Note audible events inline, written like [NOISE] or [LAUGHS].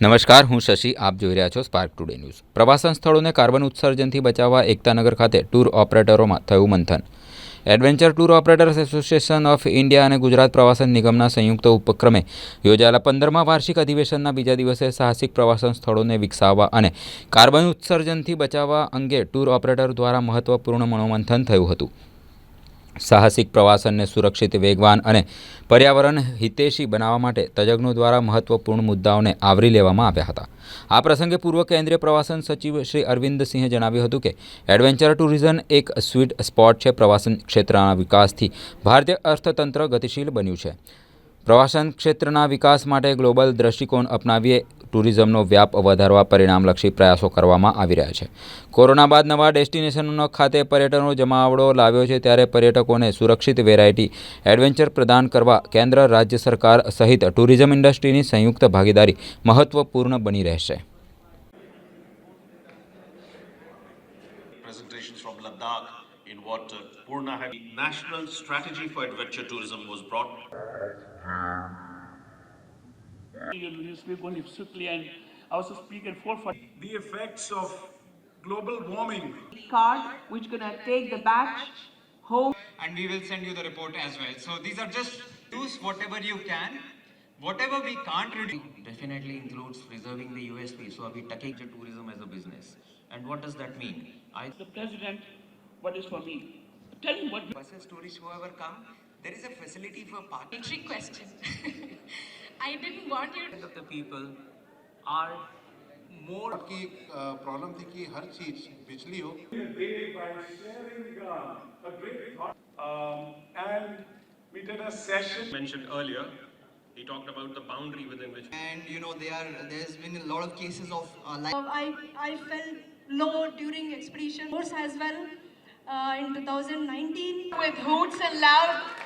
નમસ્કાર, હું શશી, આપ જોઈ રહ્યા છો સ્પાર્ક ટુડે ન્યૂઝ પ્રવાસન સ્થળોને કાર્બન ઉત્સર્જનથી બચાવવા એકતાનગર ખાતે ટૂર ઓપરેટરોમાં થયું મંથન. Adventure tour operators association of India અને ગુજરાત પ્રવાસન નિગમના સંયુક્ત ઉપક્રમે યોજાયેલા પંદરમા વાર્ષિક અધિવેશનના બીજા દિવસે સાહસિક પ્રવાસન સ્થળોને વિકસાવવા અને કાર્બન ઉત્સર્જનથી બચાવવા અંગે ટૂર ઓપરેટર દ્વારા મહત્વપૂર્ણ મનોમંથન થયું હતું. સાહસિક પ્રવાસનને સુરક્ષિત, વેગવાન અને પર્યાવરણ હિતેશી બનાવવા માટે તજજ્ઞો દ્વારા મહત્વપૂર્ણ મુદ્દાઓને આવરી લેવામાં આવ્યા હતા. આ પ્રસંગે પૂર્વ કેન્દ્રીય પ્રવાસન સચિવ શ્રી અરવિંદસિંહે જણાવ્યું હતું કે, એડવેન્ચર ટુરિઝમ એક સ્વીટ સ્પોટ છે. પ્રવાસન ક્ષેત્રના વિકાસથી ભારતીય અર્થતંત્ર ગતિશીલ બન્યું છે. પ્રવાસન ક્ષેત્રના વિકાસ માટે ગ્લોબલ દ્રષ્ટિકોણ અપનાવીએ ટુરિઝમનો વ્યાપ વધારવા પરિણામલક્ષી પ્રયાસો કરવામાં આવી રહ્યા છે કોરોના બાદ નવા ડેસ્ટિનેશનો ખાતે પર્યટનો જમાવડો લાવ્યો છે ત્યારે પર્યટકોને સુરક્ષિત વેરાયટી એડવેન્ચર પ્રદાન કરવા કેન્દ્ર રાજ્ય સરકાર સહિત ટુરિઝમ ઇન્ડસ્ટ્રીની સંયુક્ત ભાગીદારી મહત્વપૂર્ણ બની રહેશે in what uh, Purna had. National strategy for adventure tourism was brought. You will speak only swiftly and also speak in four the effects of global warming. card which gonna take the batch home and we will send you the report as well. So these are just use whatever you can. Whatever we can't reduce. definitely includes preserving the USP. So we taking the tourism as a business. And what does that mean? I the president, what is for me. Tell me what Buses, tourists, whoever come, there is a facility for parking. trick question. [LAUGHS] I didn't want you to. of the people are more की problem थी कि हर चीज बिजली हो They, by sharing uh, a great thought, um, and we did a session. Mentioned earlier, he talked about the boundary within which. and you know they are there's been a lot of cases of uh, like I, I felt low during expedition course as well uh, in 2019 with hoots and loud